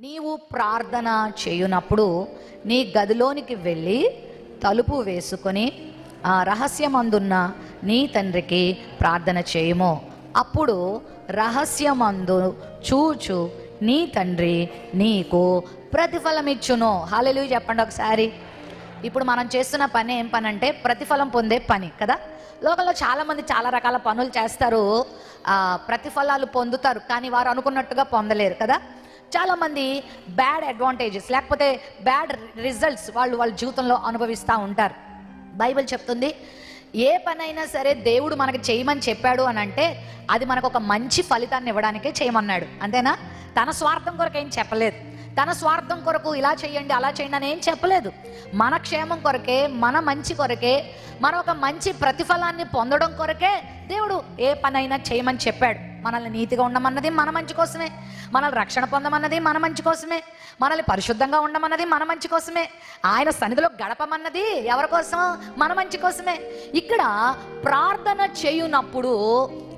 నీవు ప్రార్థన చేయునప్పుడు నీ గదిలోనికి వెళ్ళి తలుపు వేసుకొని ఆ రహస్యమందున్న నీ తండ్రికి ప్రార్థన చేయము. అప్పుడు రహస్యమందు చూచు నీ తండ్రి నీకు ప్రతిఫలమిచ్చును. హాలెలు చెప్పండి ఒకసారి. ఇప్పుడు మనం చేస్తున్న పని ఏం పని అంటే ప్రతిఫలం పొందే పని కదా? లోకంలో చాలామంది చాలా రకాల పనులు చేస్తారు. ప్రతిఫలాలు పొందుతారు కానీ వారు అనుకున్నట్టుగా పొందలేరు కదా? చాలామంది బ్యాడ్ అడ్వాంటేజెస్ లేకపోతే బ్యాడ్ రిజల్ట్స్ వాళ్ళు వాళ్ళ జీవితంలో అనుభవిస్తూ ఉంటారు. బైబిల్ చెప్తుంది ఏ పనైనా సరే దేవుడు మనకు చేయమని చెప్పాడు అని అంటే అది మనకు ఒక మంచి ఫలితాన్ని ఇవ్వడానికే చేయమన్నాడు. అంతేనా? తన స్వార్థం కొరకు ఏం చెప్పలేదు. తన స్వార్థం కొరకు ఇలా చేయండి అలా చేయండి అని ఏం చెప్పలేదు. మన క్షేమం కొరకే మన మంచి కొరకే మన ఒక మంచి ప్రతిఫలాన్ని పొందడం కొరకే దేవుడు ఏ పనైనా చేయమని చెప్పాడు. మనల్ని నీతిగా ఉండమన్నది మన మంచి కోసమే. మనల్ని రక్షణ పొందమన్నది మన మంచి కోసమే. మనల్ని పరిశుద్ధంగా ఉండమన్నది మన మంచి కోసమే. ఆయన సన్నిధిలో గడపమన్నది ఎవరి కోసం? మన మంచి కోసమే. ఇక్కడ ప్రార్థన చేయునప్పుడు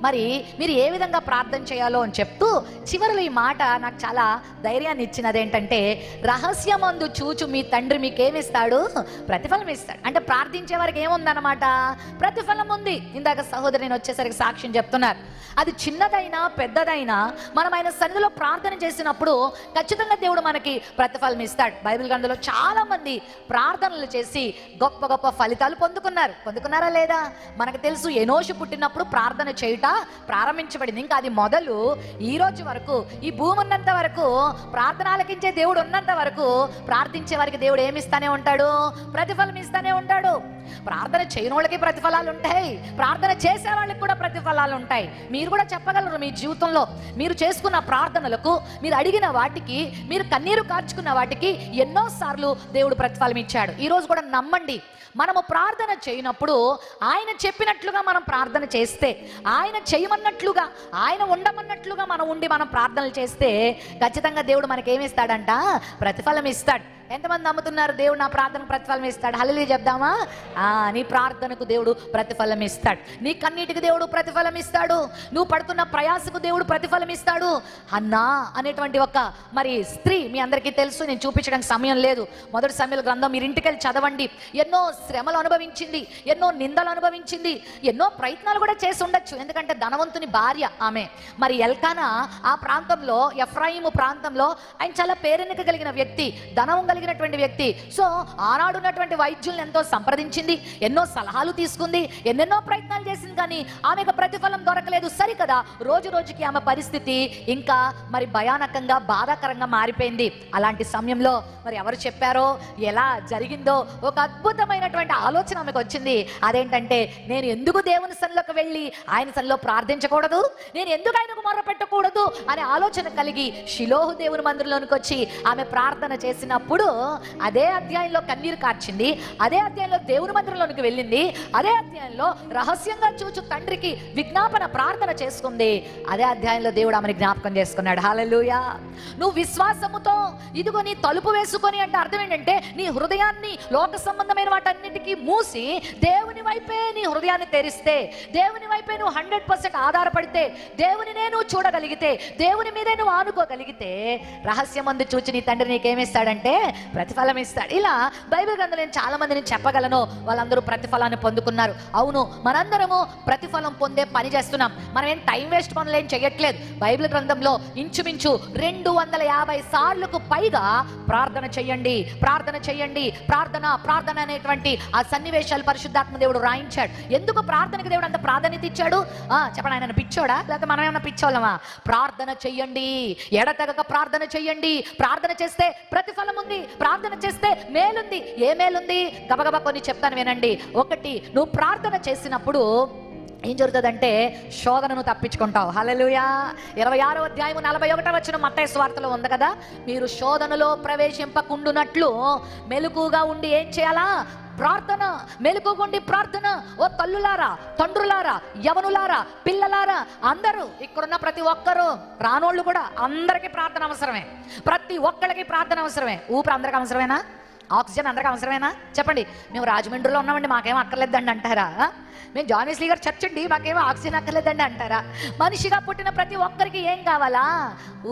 మరి మీరు ఏ విధంగా ప్రార్థన చేయాలో అని చెప్తూ చివరిలో ఈ మాట నాకు చాలా ధైర్యాన్ని ఇచ్చినది ఏంటంటే రహస్యమందు చూచు మీ తండ్రి మీకేమిస్తాడు? ప్రతిఫలం ఇస్తాడు. అంటే ప్రార్థించే వారికి ఏముందన్నమాట? ప్రతిఫలం ఉంది. ఇందాక సహోదరి నేను వచ్చేసరికి సాక్ష్యం చెప్తున్నారు. అది చిన్నదైనా పెద్దదైనా మనం ఆయన సన్నిధిలో ప్రార్థన చేసినప్పుడు ఖచ్చితంగా దేవుడు మనకి ప్రతిఫలం ఇస్తాడు. బైబిల్ గ్రంథంలో చాలా మంది ప్రార్థనలు చేసి గొప్ప గొప్ప ఫలితాలు పొందుకున్నారు. పొందుకున్నారా లేదా? మనకు తెలుసు ఎనోషు పుట్టినప్పుడు ప్రార్థన చేయటం ప్రారంభించబడింది. ఇంకా అది మొదలు ఈ రోజు వరకు ఈ భూమి ఉన్నంత వరకు ప్రార్థన ఆలకించే దేవుడు ఉన్నంత వరకు ప్రార్థించే వారికి దేవుడు ఏమిస్తానే ఉంటాడు? ప్రతిఫలం ఇస్తానే ఉంటాడు. ప్రార్థన చేయని వాళ్ళకి ప్రతిఫలాలు ఉంటాయి ప్రార్థన చేసే వాళ్ళకి కూడా ప్రతిఫలాలు ఉంటాయి మీరు కూడా చెప్పగలరు మీ జీవితంలో. మీరు చేసుకున్న ప్రార్థనలకు మీరు అడిగిన వాటికి మీరు కన్నీరు కార్చుకున్న వాటికి ఎన్నోసార్లు దేవుడు ప్రతిఫలం ఇచ్చాడు. ఈరోజు కూడా నమ్మండి. మనము ప్రార్థన చేయనప్పుడు ఆయన చెప్పినట్లుగా మనం ప్రార్థన చేస్తే ఆయన చేయమన్నట్లుగా ఆయన ఉండమన్నట్లుగా మనం ఉండి మనం ప్రార్థనలు చేస్తే ఖచ్చితంగా దేవుడు మనకేమిస్తాడంట ప్రతిఫలం ఇస్తాడు. ఎంతమంది నమ్ముతున్నారు? దేవుడు నా ప్రార్థనకు ప్రతిఫలం ఇస్తాడు. హల్లి చెప్దామా? ఆ, నీ ప్రార్థనకు దేవుడు ప్రతిఫలం ఇస్తాడు. నీ కన్నీటికి దేవుడు ప్రతిఫలం ఇస్తాడు. నువ్వు పడుతున్న ప్రయాసకు దేవుడు ప్రతిఫలం ఇస్తాడు. అన్నా అనేటువంటి ఒక మరి స్త్రీ మీ అందరికీ తెలుసు నేను చూపించడానికి సమయం లేదు. మొదటి సమయంలో గ్రంథం మీరు ఇంటికి వెళ్ళి చదవండి. ఎన్నో శ్రమలు అనుభవించింది ఎన్నో నిందలు అనుభవించింది ఎన్నో ప్రయత్నాలు కూడా చేసి ఉండొచ్చు. ఎందుకంటే ధనవంతుని భార్య ఆమె. మరి ఎల్కానా ఆ ప్రాంతంలో ఎఫ్రాయిము ప్రాంతంలో ఆయన చాలా పేరెన్నిక కలిగిన వ్యక్తి ధనం కలిగినటువంటి వ్యక్తి. సో ఆనాడు ఉన్నటువంటి వైద్యుల్ని ఎంతో సంప్రదించింది ఎన్నో సలహాలు తీసుకుంది ఎన్నెన్నో ప్రయత్నాలు చేసింది కానీ ఆమెకు ప్రతిఫలం దొరకలేదు. సరికదా రోజు రోజుకి ఆమె పరిస్థితి ఇంకా మరి భయానకంగా బాధాకరంగా మారిపోయింది. అలాంటి సమయంలో మరి ఎవరు చెప్పారో ఎలా జరిగిందో ఒక అద్భుతమైనటువంటి ఆలోచన ఆమెకు వచ్చింది. అదేంటంటే నేను ఎందుకు దేవుని సన్నిలోకి వెళ్ళి ఆయన సన్నిలో ప్రార్థించకూడదు? నేను ఎందుకు ఆయనకు మొర్ర పెట్టకూడదు? అనే ఆలోచన కలిగి షిలోహు దేవుని మందిరంలోనికి వచ్చి ఆమె ప్రార్థన చేసినప్పుడు అదే అధ్యాయంలో కన్నీరు కార్చింది అదే అధ్యాయంలో దేవుని మందిరంలోనికి వెళ్ళింది అదే అధ్యాయంలో రహస్యంగా చూచు తండ్రికి విజ్ఞాపన ప్రార్థన చేసుకుంది. అదే అధ్యాయంలో దేవుడు ఆమెను జ్ఞాపకం చేసుకున్నాడు. హాలెలూయా నువ్వు విశ్వాసముతో ఇదిగో నీ తలుపు వేసుకొని అంటే అర్థం ఏంటంటే నీ హృదయాన్ని లోక సంబంధమైన వాటన్నిటికీ మూసి దేవుని వైపే నీ హృదయాన్ని తెరిస్తే దేవుని వైపే నువ్వు హండ్రెడ్ పర్సెంట్ ఆధారపడితే దేవుని నేను చూడగలిగితే దేవుని మీదే నువ్వు ఆనుకోగలిగితే రహస్యం అందు చూచి నీ తండ్రి నీకేమిస్తాడంటే ప్రతిఫలం ఇస్తాడు. ఇలా బైబిల్ గ్రంథంలో నేను చాలా మందిని చెప్పగలను. వాళ్ళందరూ ప్రతిఫలాన్ని పొందుకున్నారు. అవును మనందరము ప్రతిఫలం పొందే పని చేస్తున్నాం. మనం ఏం టైం వేస్ట్ పనులు ఏం చేయట్లేదు. బైబిల్ గ్రంథంలో ఇంచుమించు రెండు వందల యాభై సార్లకు పైగా ప్రార్థన చెయ్యండి ప్రార్థన చెయ్యండి ప్రార్థన ప్రార్థన అనేటువంటి ఆ సన్నివేశాలు పరిశుద్ధాత్మ దేవుడు రాయించాడు. ఎందుకు ప్రార్థనకి దేవుడు అంత ప్రాధాన్యత ఇచ్చాడు? ఆ, చెప్పండి ఆయన పిచ్చోడా? లేకపోతే మనం ఏమైనా పిచ్చోళ్ళమా? ప్రార్థన చెయ్యండి ఎడతెగక ప్రార్థన చెయ్యండి ప్రార్థన చేస్తే ప్రతిఫలం ఉంది. ప్రార్థన చేస్తే మేలుంది. ఏ మేలుంది? గబగబా కొన్ని చెప్తాను వినండి. ఒకటి నువ్వు ప్రార్థన చేసినప్పుడు ఏం జరుగుతుందంటే శోధనను తప్పించుకుంటావు. హలలుయా ఇరవై ఆరో అధ్యాయము నలభై ఒకటో వచ్చిన మత్తయి స్వార్థలో ఉంది కదా? మీరు శోధనలో ప్రవేశింపకుండునట్లు మెలకుగా ఉండి ఏం చేయాలా? ప్రార్థన మెలకుగుండి ప్రార్థన. ఓ తల్లులారా తండ్రులారా యవనులారా పిల్లలారా అందరూ ఇక్కడున్న ప్రతి ఒక్కరూ రానోళ్ళు కూడా అందరికీ ప్రార్థన అవసరమే. ప్రతి ఒక్కరికి ప్రార్థన అవసరమే. ఊపిరి అందరికి అవసరమేనా? ఆక్సిజన్ అందరికీ అవసరమేనా? చెప్పండి. మేము రాజమండ్రిలో ఉన్నామండి మాకేం అక్కర్లేదండి అంటారా? మేము జానీస్లీ గారు చర్చ్ అండి మాకేమో ఆక్సిజన్ అక్కర్లేదండి అంటారా? మనిషిగా పుట్టిన ప్రతి ఒక్కరికి ఏం కావాలా?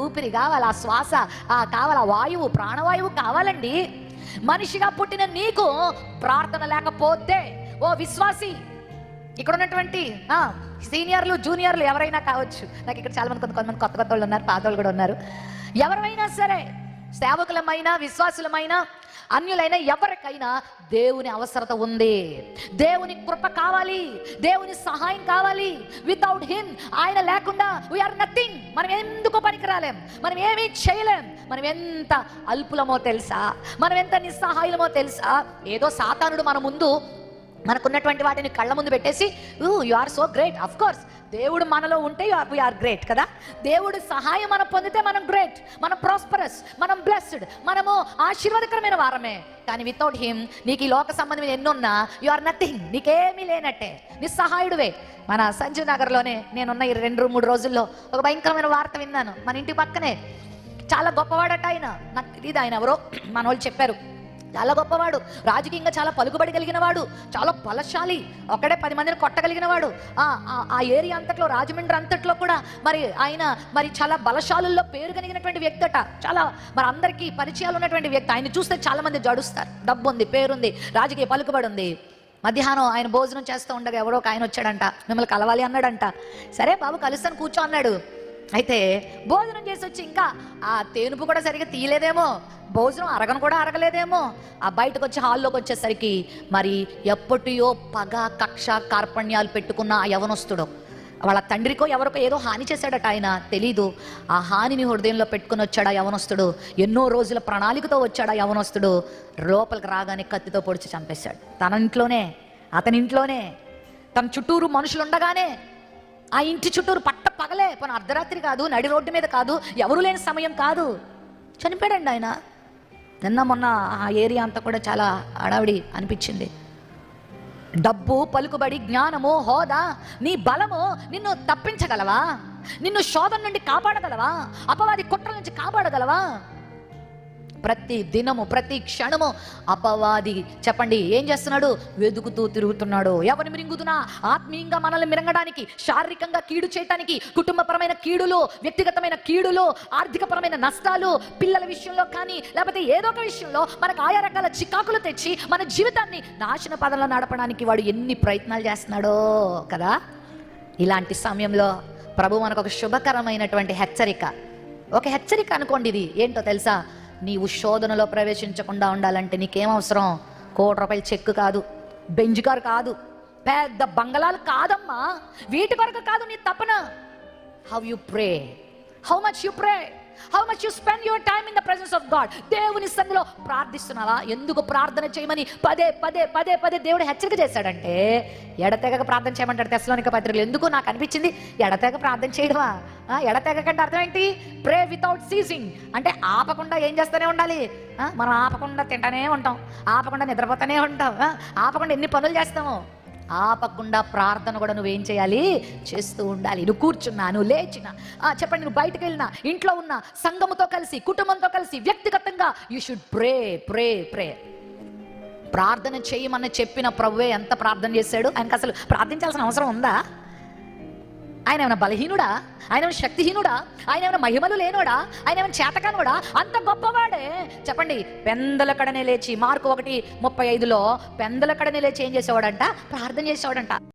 ఊపిరి కావాలా? శ్వాస ఆ కావాలా? వాయువు ప్రాణవాయువు కావాలండి. మనిషిగా పుట్టిన నీకు ప్రార్థన లేకపోతే ఓ విశ్వాసి ఇక్కడ ఉన్నటువంటి సీనియర్లు జూనియర్లు ఎవరైనా కావచ్చు. నాకు ఇక్కడ చాలా మంది కొంత కొంతమంది కొత్త కొత్త వాళ్ళు ఉన్నారు పాత వాళ్ళు కూడా ఉన్నారు. ఎవరైనా సరే సేవకులమైన విశ్వాసులమైన అన్యులైన ఎవరికైనా దేవుని అవసరత ఉంది. దేవుని కృప కావాలి. దేవుని సహాయం కావాలి. వితౌట్ హిమ్ ఆయన లేకుండా వీఆర్ నథింగ్ మనం ఎందుకు పనికిరాలేం? మనం ఏమీ చేయలేం. మనం ఎంత అల్పులమో తెలుసా? మనం ఎంత నిస్సహాయులమో తెలుసా? ఏదో సాతానుడు మన ముందు మనకున్నటువంటి వాటిని కళ్ళ ముందు పెట్టేసి you are so great of course దేవుడు మనలో ఉంటే వీఆర్ ఆర్ గ్రేట్ కదా? దేవుడు సహాయం మనం పొందితే మనం గ్రేట్ మనం ప్రాస్పరస్ మనం బ్లెస్డ్ మనము ఆశీర్వాదకరమైన వారమే. కానీ వితౌట్ హిమ్ నీకు ఈ లోక సంబంధం ఎన్నున్నా యు ఆర్ నథింగ్ నీకేమీ లేనట్టే. నిస్సహాయుడువే. మన సంజీవ్ నగర్లోనే నేనున్న ఈ రెండు మూడు రోజుల్లో ఒక భయంకరమైన వార్త విన్నాను. మన ఇంటి పక్కనే చాలా గొప్పవాడట ఆయన. నాకు తెలియదు ఆయన ఎవరో. మన వాళ్ళు చెప్పారు. చాలా గొప్పవాడు. రాజకీయంగా చాలా పలుకుబడి కలిగిన వాడు చాలా బలశాలి. ఒక్కడే పది మందిని కొట్టగలిగిన వాడు ఆ ఆ- ఆ ఏరియా అంతట్లో రాజమండ్రి అంతట్లో కూడా మరి ఆయన మరి చాలా బలశాలుల్లో పేరు కలిగినటువంటి వ్యక్తి అట. చాలా మరి అందరికీ పరిచయాలు ఉన్నటువంటి వ్యక్తి. ఆయన చూస్తే చాలా మంది జడుస్తారు. డబ్బు ఉంది పేరుంది రాజకీయ పలుకుబడి ఉంది మధ్యాహ్నం ఆయన భోజనం చేస్తూ ఉండగా ఎవరో ఒక ఆయన వచ్చాడంట. మిమ్మల్ని కలవాలి అన్నాడంట. సరే బాబు కలుస్తాను కూర్చో అన్నాడు. అయితే భోజనం చేసి వచ్చి ఇంకా ఆ తేనుపు కూడా సరిగా తీయలేదేమో భోజనం అరగను కూడా అరగలేదేమో. ఆ బయటకు వచ్చి హాల్లోకి వచ్చేసరికి మరి ఎప్పటియో పగ కక్ష కార్పణ్యాలు పెట్టుకున్న ఆ యవనస్తుడు. వాళ్ళ తండ్రికో ఎవరికో ఏదో హాని చేశాడట ఆయన తెలీదు. ఆ హానిని హృదయంలో పెట్టుకుని వచ్చాడు ఆ యవనస్తుడు. ఎన్నో రోజుల ప్రణాళికతో వచ్చాడు ఆ యవనస్తుడు. లోపలికి రాగానే కత్తితో పొడిచి చంపేశాడు. తన ఇంట్లోనే అతని ఇంట్లోనే. తన చుట్టూరు మనుషులు ఉండగానే ఆ ఇంటి చుట్టూరు పట్ట పగలే పోనీ అర్ధరాత్రి కాదు నడి రోడ్డు మీద కాదు ఎవరు లేని సమయం కాదు. చనిపోయాడండి ఆయన. నిన్న మొన్న ఆ ఏరియా అంతా కూడా చాలా అడావిడి అనిపించింది. డబ్బు పలుకుబడి జ్ఞానము హోదా నీ బలము నిన్ను తప్పించగలవా? నిన్ను శోధన నుండి కాపాడగలవా? అపవాది కుట్ర నుంచి కాపాడగలవా? ప్రతి దినము ప్రతి క్షణము అపవాది చెప్పండి ఏం చేస్తున్నాడు? వెతుకుతూ తిరుగుతున్నాడు. ఎవరిని మిరింగుతున్నా ఆత్మీయంగా మనల్ని మిరంగడానికి శారీరకంగా కీడు చేయటానికి కుటుంబపరమైన కీడులు వ్యక్తిగతమైన కీడులు ఆర్థికపరమైన నష్టాలు పిల్లల విషయంలో కానీ లేకపోతే ఏదో ఒక విషయంలో మనకు ఆయా రకాల చికాకులు తెచ్చి మన జీవితాన్ని నాశన పదంలో నడపడానికి వాడు ఎన్ని ప్రయత్నాలు చేస్తున్నాడో కదా? ఇలాంటి సమయంలో ప్రభు మనకు ఒక శుభకరమైనటువంటి హెచ్చరిక. ఒక హెచ్చరిక అనుకోండి ఇది. ఏంటో తెలుసా? నీవు శోధనలో ప్రవేశించకుండా ఉండాలంటే నీకేం అవసరం కోటి రూపాయల చెక్ కాదు బెంజ్ కారు కాదు పెద్ద బంగళాలు కాదమ్మా. వీటి వరకు కాదు నీ తపన. How you pray how much you pray how much you spend your time in the presence of God దేవుని సందులో ప్రార్థిస్తున్నావా? ఎందుకు ప్రార్థన చేయమని? పదే పదే పదే పదే దేవుడు హెచ్చరిక చేశాడంటే ఎడతెగక ప్రార్థన చేయమంటాడు తెస్లోనిక పత్రికలు. ఎందుకు నాకు అనిపించింది? ఎడతెగ ప్రార్థన చేయడమా? ఆ, అర్థం ఏంటి? ప్రే వితౌట్ సీజింగ్ అంటే ఆపకుండా ఏం చేస్తూనే ఉండాలి? ఆ, మనం ఆపకుండా తింటానే ఉంటాం. ఆపకుండా నిద్రపోతూనే ఉంటాం. ఆ, ఆపకుండా ఎన్ని పనులు చేస్తాము? ఆపకుండా ప్రార్థన కూడా నువ్వేం చేయాలి? చేస్తూ ఉండాలి. నువ్వు కూర్చున్నా నువ్వు లేచిన. ఆ, చెప్పండి నువ్వు బయటకు వెళ్ళినా ఇంట్లో ఉన్న సంఘముతో కలిసి కుటుంబంతో కలిసి వ్యక్తిగతంగా యూ షుడ్ ప్రే ప్రే ప్రే ప్రార్థన చేయమని చెప్పిన ప్రభువే ఎంత ప్రార్థన చేశాడు? ఆయనకు అసలు ప్రార్థించాల్సిన అవసరం ఉందా? ఆయన ఏమైనా బలహీనుడా? ఆయన ఏమైనా శక్తిహీనుడా? ఆయన ఏమైనా మహిమలు లేనోడా? ఆయన ఏమైనా చేతకానుడా? అంత గొప్పవాడే. చెప్పండి పెందల కడనే లేచి మార్కు ఒకటి ముప్పై ఐదులో పెందల కడనే లేచి ఏం చేసేవాడంట? ప్రార్థన చేసేవాడంట.